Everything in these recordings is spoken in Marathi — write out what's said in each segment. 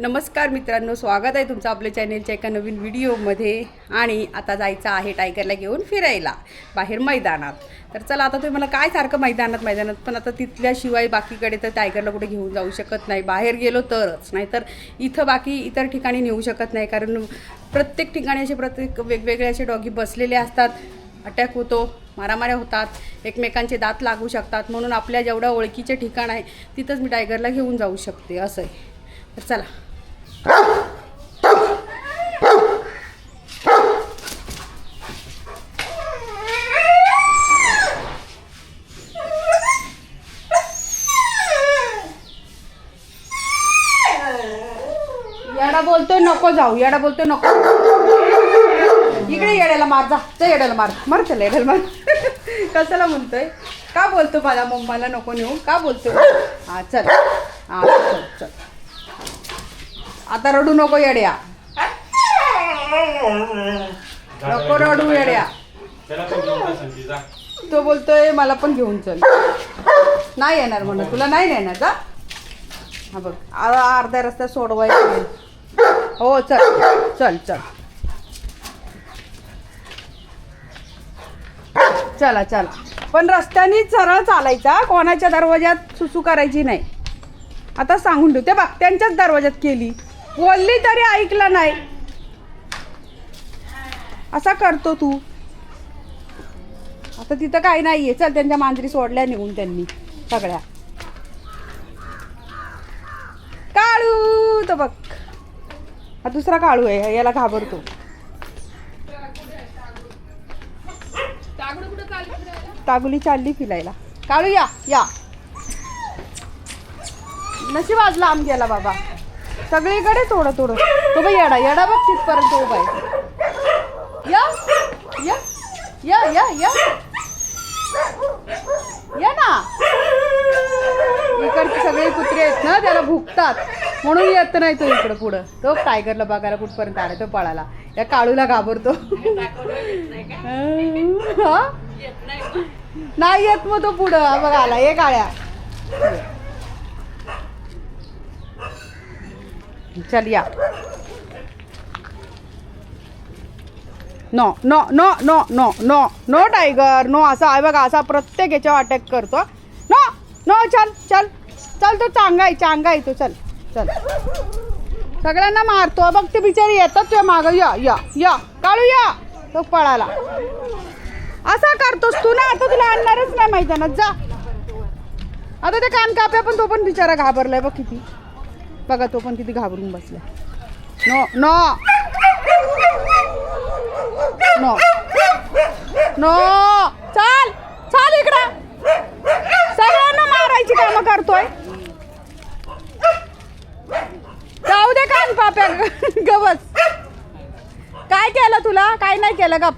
नमस्कार मित्रांनो स्वागत आहे तुमचं आपल्या चॅनेलच्या एका नवीन व्हिडिओमध्ये. आणि आता जायचं आहे टायगरला घेऊन फिरायला बाहेर मैदानात. तर चला आता तुम्ही मला काय सारखं मैदानात मैदानात पण आता तिथल्याशिवाय बाकीकडे तर टायगरला कुठे घेऊन जाऊ शकत नाही. बाहेर गेलो तरच नाहीतर इथं बाकी इतर ठिकाणी नेऊ शकत नाही. कारण प्रत्येक ठिकाणी असे प्रत्येक वेगवेगळे असे डॉगी बसलेले असतात. अटॅक होतो मारामाऱ्या होतात एकमेकांचे दात लागू शकतात. म्हणून आपल्या जेवढ्या ओळखीचे ठिकाण आहे तिथंच मी टायगरला घेऊन जाऊ शकते असं आहे. तर चला. येडा बोलतोय नको जाऊ. येडा बोलतोय नको. इकडे येड्याला मार जा. जा येड्याला मार. मार त्याला येड्याला मार. कशाला म्हणतोय? का बोलतो मला मम्माला नको नेऊ? का बोलतोय? हा चल. हा चल चल. आता रडू नको येड्या. नको रडू येड्या. तो बोलतोय मला पण घेऊन चल. नाही येणार म्हणून तुला नाही नेणार जा हा बघ आ- अर्ध्या रस्त्यात सोडवायचं हो चल चल चल. चला चला. पण रस्त्याने सरळ चालायचा कोणाच्या दरवाज्यात सुसू करायची नाही. आता सांगून ठेव. ते बघ त्यांच्याच दरवाज्यात केली. बोलली तरी ऐकलं नाही. असा करतो तू. आता तिथं काही नाहीये. चल त्यांच्या मांजरी सोडल्या निघून त्यांनी सगळ्या. काळू तो बघ. हा दुसरा काळू आहे याला घाबरतो. तागुली चालली फिरायला. काळू या या. नशी बाजला आम गेला बाबा. सगळीकडे थोडं थोडं तो बाई येडा येडा बघ तिथपर्यंत उभा आहे. या या या या या. या ना. इकडचे सगळे कुत्रे आहेत ना त्याला भुकतात. म्हणून येत नाही तो इकडं पुढं. तो टायगरला बघायला कुठपर्यंत आला तो पळाला. या काळूला घाबरतो. नाही येत मग तो पुढं. बघ आला ये काळ्या. चल या. No no no no no no no tiger no असा आहे बघा असा प्रत्येक याच्यावर अटॅक करतो. नो नो चल चल चल तो चांगा आहे चांगा आहे तो चल चल. सगळ्यांना मारतो बघ ते बिचारी येतात तुझ्या मागं. या या या काळू या. तो पळाला. असा करतोस तू ना आता तुला आणणारच नाही मैदानात जा. आता ते कान काप्या पण तो पण बिचारा घाबरलाय बघ किती. बघा तो पण किती घाबरून बसला. No no. नो. नो. चाल चाल इकडं. सगळ्यांना मारायची कामं करतोय. जाऊ दे कान पाप्या गवस. काय केलं तुला? काय नाही केलं गप.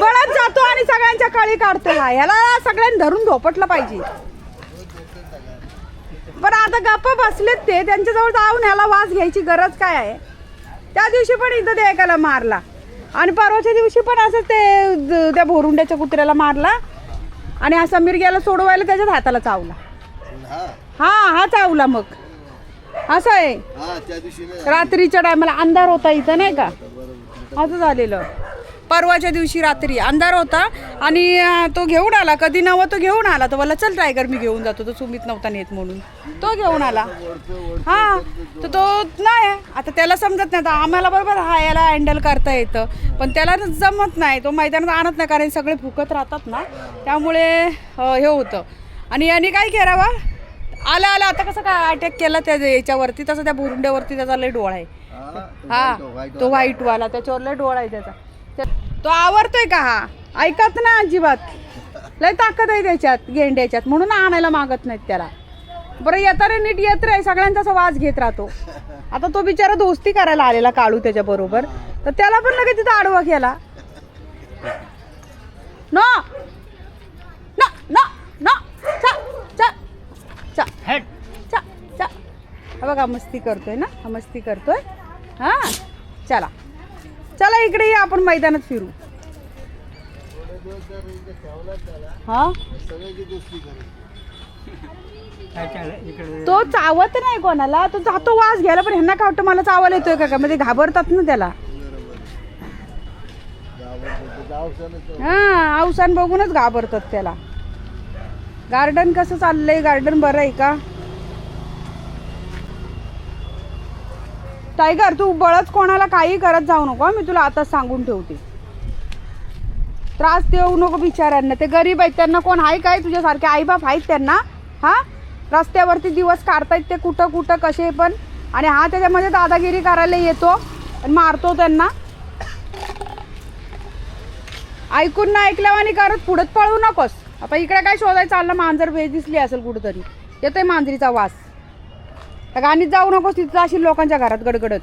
बळत जातो सगळ्यांच्या कळी काढतो हा. ह्याला सगळ्यांनी धरून झोपटलं पाहिजे. पण आता गप्पा बसलेत ते. त्यांच्याजवळ जाऊन ह्याला वास घ्यायची गरज काय आहे? त्या दिवशी पण इथं ते एकाला मारला. आणि परवाच्या दिवशी पण असं ते त्या भोरुंड्याच्या कुत्र्याला मारला. आणि हा समीर गेला सोडवायला त्याच्याच हाताला चावला. हा हा चावला मग. असं आहे. हा रात्रीच्या टायमाला अंधार होता इथं नाही का? असं झालेलं. परवाच्या दिवशी रात्री अंधार होता आणि तो घेऊन आला. कधी नवा तो घेऊन आला. तो मला चल टायगर मी घेऊन जातो. तो सुमित नव्हता नेत म्हणून. तो घेऊन आला. हा तर तो नाही. आता त्याला समजत नाही. आता आम्हाला बरोबर हा याला हँडल करता येतं. पण त्याला जमत नाही. तो मैदानात आणत नाही कारण सगळे फुकत राहतात ना. त्यामुळे हे होतं. आणि यांनी काय करावं? आला आला. आता कसं काय अटॅक केला त्या याच्यावरती? तसं त्या भुरुंड्यावरती त्याचा लय डोळा आहे. हा तो व्हाईट वाला. त्याच्यावर लय डोळा आहे त्याचा. त्या- तो आवरतोय का हा? ऐकत ना अजिबात. लय ताकद आहे त्याच्यात गेंड्याच्यात. म्हणून आणायला मागत नाहीत त्याला. बरं येताना नीट येत रे सगळ्यांचा असा वास घेत राहतो. आता तो बिचारा दोस्ती करायला आलेला काळू त्याच्या बरोबर. तर त्याला पण लगेच तिथं आडवा केला. न! बघा मस्ती करतोय ना? हा मस्ती करतोय. हा चला. चला इकडे या आपण मैदानात फिरू. हा? तो चावत नाही कोणाला तो जातो वास घ्यायला पण ह्यांना काय वाटतं मला चावायला येतोय का काय? म्हणजे घाबरतात ना त्याला. हा अवसान बघूनच घाबरतात त्याला. गार्डन कसं चाललंय? गार्डन बरं आहे का? टायगर तू बळच कोणाला काही करत जाऊ नको मी तुला आताच सांगून ठेवते. त्रास देऊ नको बिचाऱ्यांना. ते गरीब आहेत त्यांना कोण आहे काय तुझ्यासारखे? आईबाप आहेत त्यांना हां? रस्त्यावरती दिवस काढतायत ते कुठं कुठं कसे पण. आणि हा त्याच्यामध्ये दादागिरी करायला येतो आणि मारतो त्यांना. ऐकून ना ऐकल्यावानी करत पुढत पळू नकोस. आता इकडे काय शोधायचं चाललं? मांजर वेळ दिसली असेल कुठंतरी. येतोय मांजरीचा वास. त्या आणि जाऊ नकोस तिथं अशी लोकांच्या घरात गडगडत.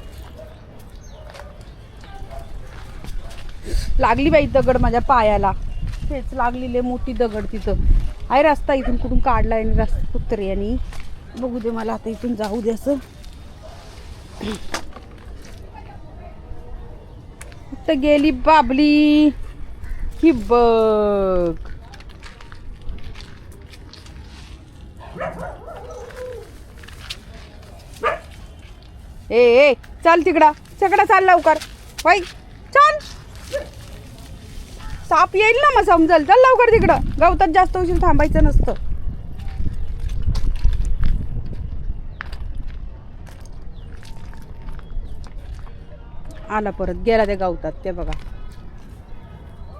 लागली बाई दगड माझ्या पायाला. तेच लागलेली मोठी दगड तिथं. आहे रस्ता इथून कुठून काढलाय आणि रस्ता कुत्रे आणि बघू दे मला आता इथून जाऊ दे असं. तर गेली बाबली? ही बघ. ए ए चल तिकडं. सगळं चाल लवकर. वै चल. साप येईल ना मग समजल चल लवकर तिकडं. गवतात जास्त उशीर थांबायचं नसतं. आला परत. गेला त्या गवतात ते बघा.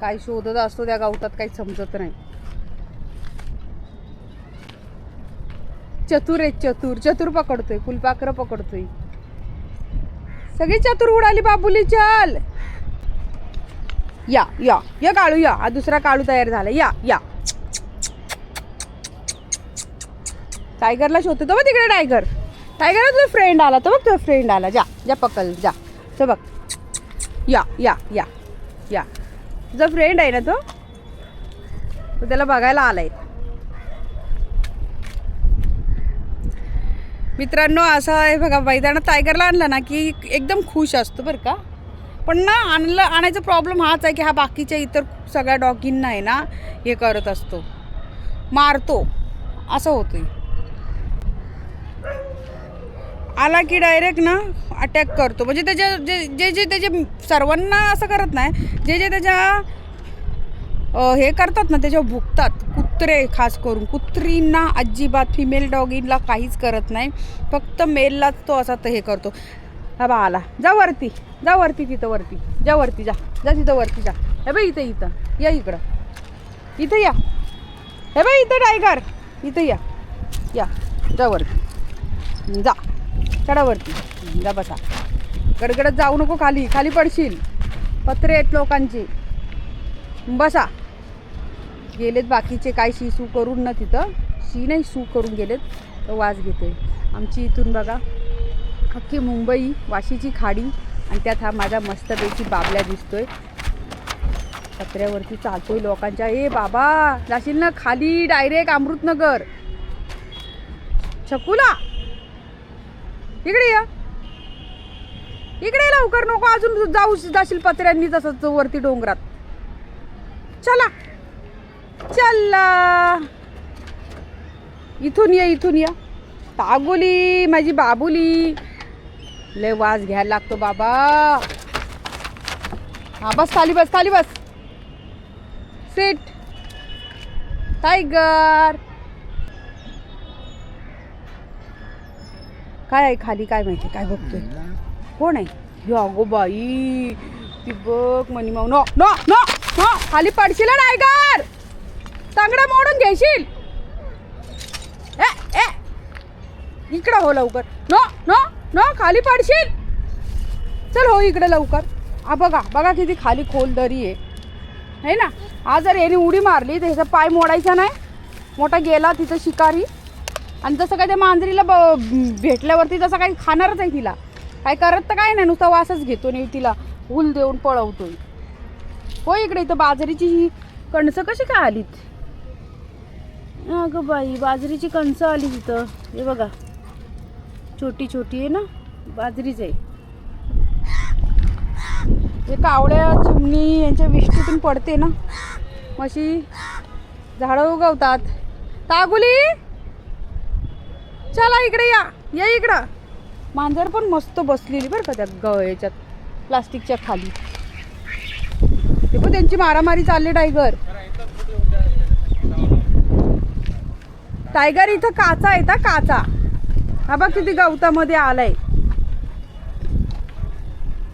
काय शोधत असतो त्या गवतात काही समजत नाही. चतुर आहे चतुर. चतुर पकडतोय फुलपाखरं पकडतोय. सगळी चतुर उडाली बाबुली चल. या या या काळू या. हा दुसरा काळू तयार झाला. या या. टायगरला शोधतो तो बघ तिकडे टायगर. टायगरला तुझा फ्रेंड आला तो बघ तुझा फ्रेंड आला. जा जा पकल जा. तो बघ. या या या या. तुझा फ्रेंड आहे ना तो? तो त्याला बघायला आलाय. मित्रांनो असं आहे बघा मैदानात टायगरला आणलं ना की एकदम खुश असतो बरं का. पण ना आणलं आणायचा प्रॉब्लेम हाच आहे की हा बाकीच्या इतर सगळ्या डॉगींना आहे ना हे करत असतो. मारतो. असं होतं आला की डायरेक्ट ना अटॅक करतो. म्हणजे त्याच्या जे जे जे त्याचे सर्वांना असं करत नाही जे जे त्याच्या हे करतात ना त्याच्यावर भुकतात. कुत्रे खास करून कुत्रींना अजिबात फिमेल डॉगीला काहीच करत नाही. फक्त मेललाच तो असा तर हे करतो. हा बा आला. जा वरती. जा वरती तिथं वरती. जा वरती जा. जा तिथं वरती जा. हे बाई इथं इथं. या इकडं. इथं या. हे बाई इथं टायगर इथं या. या. जा वरती. जा. चढावरती जा बसा. गडगडत जाऊ नको खाली. खाली पडशील. पत्रे आहेत लोकांची. बसा. गेलेत बाकीचे काय शी सू करून ना तिथं. शी नाही सू करून गेलेत तर वास घेते आमची इथून बघा अख्खी मुंबई वाशीची खाडी आणि त्यात हा माझा मस्तपैकी बाबल्या दिसतोय. पत्र्यावरती चालतोय लोकांच्या. ए बाबा जाशील ना खाली डायरेक्ट अमृतनगर. छकुला! इकडे या. इकडे लवकर नको अजून जाऊ जाशील पत्र्यांनी तसंच वरती डोंगरात. चला. चला. इथून या इथून या. तागोली माझी बाबुली. लय वास घ्यायला लागतो बाबा. हा बस खाली बस खाली बस. सीट टायगर काय आहे खाली? काय माहिती? काय बघतोय? कोण आहे? यो अगो बाई. ती बघ मनी माऊ. No no no no. खाली पडशील हं, टायगर तांगडा मोडून घेशील. ए ए. इकडं हो लवकर. नो नो नो खाली पडशील. चल हो इकडे लवकर. हा बघा बघा किती खाली खोल दरी आहे. है ना? हा जर याने उडी मारली तर ह्याचा पाय मोडायचा नाही. मोठा गेला तिथं शिकारी. आणि जसं काय त्या मांजरीला ब भेटल्यावरती तसं काही खाणारच आहे तिला. काय करत तर काय नाही नुसता वासच घेतो नाही तिला हुल देऊन पळवतोय. हो इकडे इथं बाजरीची ही कणसं कशी काय आलीत? अगं बाई बाजरीची कणसं आली तिथं. हे बघा. छोटी छोटी आहे ना? बाजरीच आहे. हे कावड्या चिमणी यांच्या विष्टीतून पडते ना? मशी झाडं उगवतात. तागुली! चला इकडे या. या इकडं. मांजर पण मस्त बसलेली बरं का त्या ग याच्यात प्लास्टिकच्या खाली. ते पण त्यांची मारामारी चालली टायगर. टायगर इथं काचा आहे का काचा. हा बघ किती गवतामध्ये आलाय.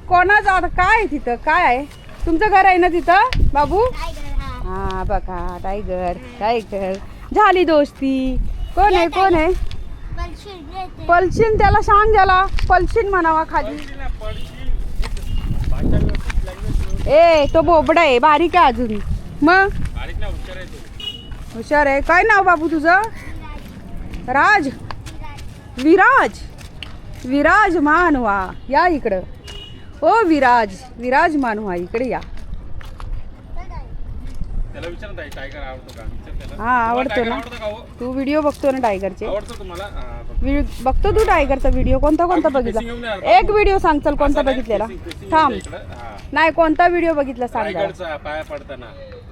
कोणाचा आता काय आहे तिथं? काय आहे? तुमचं घर आहे ना तिथं बाबू? हा बघा टायगर टायगर. झाली दोस्ती. कोण आहे कोण आहे? पलशीन त्याला सांग ज्याला. पलशीन म्हणावा खाली. ए तो बोबडा आहे बारीक आहे अजून. मग? हुशार आहे काय नाव बाबू तुझं? राज. विराज. विराज मानवा या इकडं. ओ विराज. विराज मानवा इकडे या. हा, आवडतो ना. हो? तू व्हिडिओ बघतो ना टायगरचे. बघतो. तू टायगरचा व्हिडिओ? कोणता कोणता बघितला? एक व्हिडिओ सांग चल कोणता बघितलेला? थांब. नाही कोणता व्हिडिओ बघितला सांग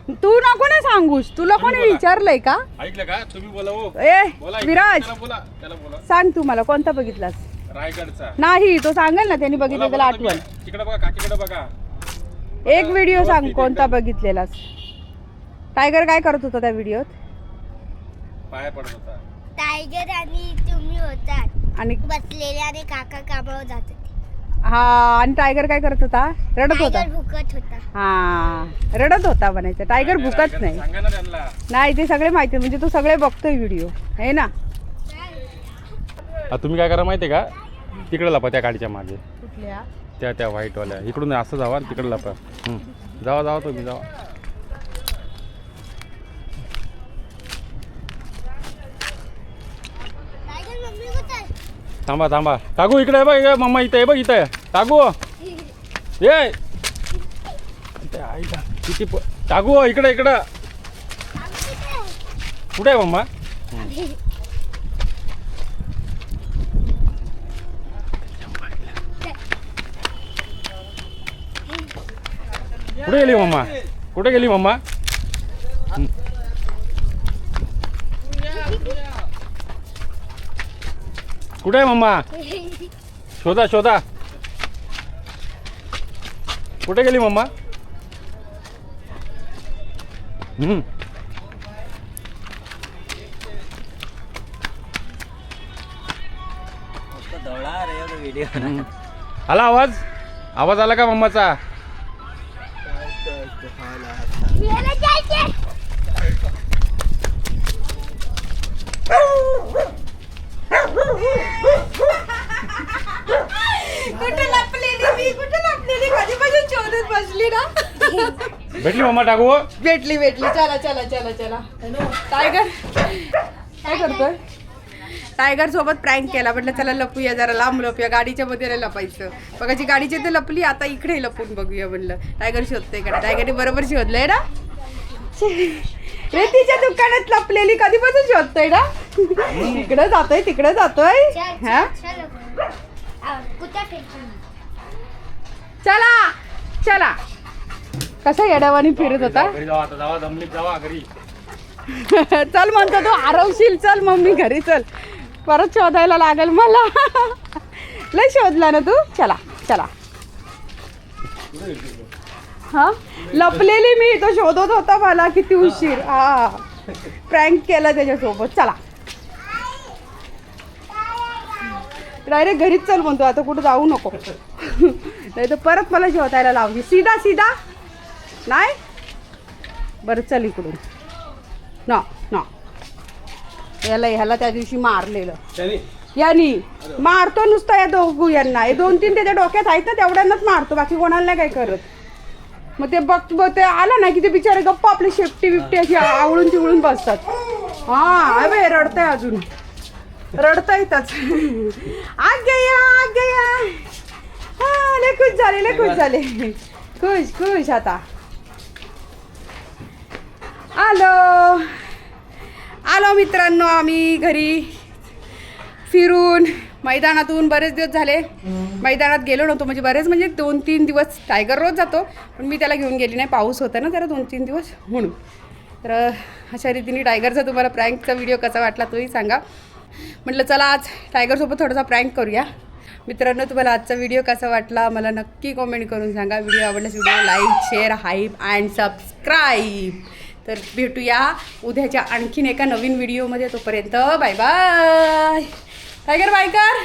तू नको ना सांगूस. तुला कोणी. विचारलंय का? ऐकलं का? तुम्ही बोला हो. ए बोला विराज. त्याला बोला त्याला बोला. सांग तू मला कोणता बघितलास? रायगडचा. नाही तो सांगेल ना त्यांनी बघितलं त्याला आठवण. तिकडे बघा काकीकडे बघा. एक व्हिडिओ सांग कोणता. बघितलेलास? टायगर काय करत होता त्या व्हिडिओत? पाया पडत होता. टायगर आणि तुम्ही होतात. आणि बसलेले आणि काका कामावर जात होते. हा आणि टायगर काय करत होता? रडत होता? टायगर भुकत होता. हा रडत होता म्हणायचं. टायगर भुकत नाही. सांगा ना त्यांना. नाही ते सगळे माहिती आहे. म्हणजे तू सगळे बघतोय व्हिडिओ आहे ना? आ, तुम्ही काय करा माहिती आहे का? तिकडे लपा त्या गाडीच्या मागे. कुठल्या? त्या त्या व्हाईटवाल्या इकडून असं जावा आणि तिकडे लपा. हं. जावा जावा तुम्ही जावा. टायगर मम्मी कुठे आहे? थांबा थांबा. काकू इकडे आहे बघ इकडे. मम्मा इथं आहे बघ इथं. आहे टागू ये. आईला किती प काकू हो, इकडे इकडं. कुठे आहे? मम्मा? कुठे गेली मम्मा? कुठे गेली मम्मा? कुठे आहे मम्मा? शोधा शोधा. कुठे गेली मम्मा? हम्म. आला आवाज? आवाज आला का मम्माचा फिरायला जायचे कुठे लपलेली मी कुठे लपलेली कधीपासून शोधत बसली ना भेटली मम्मा टाकू भेटली भेटली. चला चला चला चला. टायगर? काय करतोय? टायगर सोबत प्रँक केला. म्हटलं चला लपूया जरा लांब लपूया. गाडीच्या मध्ये लपायचं. बघाची गाडीच्या ते लपली आता इकडे लपून बघूया म्हणलं. टायगर शोधतोय का? टायगरने बरोबर शोधलंय ना? रेतीच्या दुकानात लपलेली कधीपासून शोधतोय ना? इकडे जातोय तिकडे जातोय. चल हा? चल चल आ, कुठे फिरतो चला चला कसा येडावानी फिरत होता? घरी जावा आता जावा जमलीत जावा घरी. चल म्हणतो तू आरवशील चल मम्मी घरी चल. परत शोधायला लागेल मला. लय शोधला ना तू? चला चला. हा? लपलेली मी तो शोधत होता मला किती उशीर. हा. प्रँक केला त्याच्यासोबत. चला. डायरेक्ट घरीच चल म्हणतो आता कुठं जाऊ नको. नाही तर परत मला शोधायला लावली सीधा सीधा. नाही? बरं चल इकडून. ना ना. याला ह्याला त्या दिवशी मारलेलं. यांनी? मारतो नुसतं या दोघू यांना. हे दोन तीन त्याच्या डोक्यात आहेत ना तेवढ्यांनाच मारतो. बाकी कोणाला नाही काय करत. मग ते बघ बघ ते आलं ना की ते बिचारे गप्प आपली शेपटी बिपटी अशी आवळून चिवळून बसतात. हा अबे रडतंय अजून. रडता येतच आग गया आग गया हा लय खुश झाले लय खुश झाले. खुश खुश आता. आलो. आलो मित्रांनो आम्ही घरी. फिरून. मैदानातून बरेच दिवस झाले. मैदानात गेलो नव्हतो. म्हणजे बरेच म्हणजे दोन तीन दिवस टायगर रोज जातो. पण मी त्याला घेऊन गेली नाही. पाऊस होता ना जरा दोन तीन दिवस म्हणून. तर अशा रीतीने टायगरचा तुम्हाला प्रँकचा व्हिडिओ कसा वाटला तोही सांगा. म्हटलं चला आज टायगरसोबत थोडासा प्रँक करूया. मित्रांनो तुम्हाला आजचा व्हिडिओ कसा वाटला? मला नक्की कमेंट करून सांगा. व्हिडिओ आवडल्यास video like share hype and subscribe तर भेटूया उद्याच्या आणखीन एका नवीन व्हिडिओमध्ये. तोपर्यंत बाय बाय. टायगर बाय कर